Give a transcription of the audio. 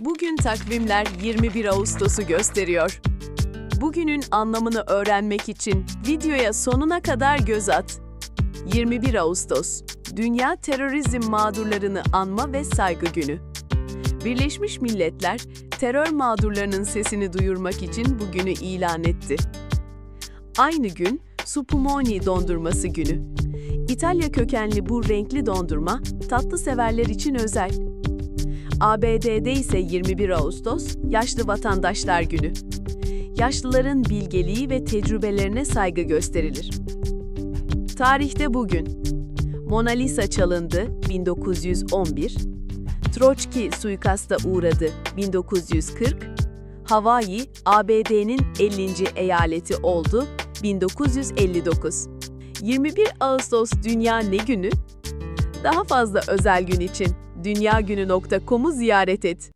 Bugün takvimler 21 Ağustos'u gösteriyor. Bugünün anlamını öğrenmek için videoya sonuna kadar göz at. 21 Ağustos, Dünya Terörizm Mağdurlarını Anma ve Saygı Günü. Birleşmiş Milletler, terör mağdurlarının sesini duyurmak için bugünü ilan etti. Aynı gün, Supumoni dondurması günü. İtalya kökenli bu renkli dondurma, tatlı severler için özel. ABD'de ise 21 Ağustos Yaşlı Vatandaşlar Günü. Yaşlıların bilgeliği ve tecrübelerine saygı gösterilir. Tarihte bugün Mona Lisa çalındı 1911, Troçki suikasta uğradı 1940, Hawaii ABD'nin 50. eyaleti oldu 1959. 21 Ağustos Dünya Ne Günü? Daha fazla özel gün için dünyagünü.com'u ziyaret et.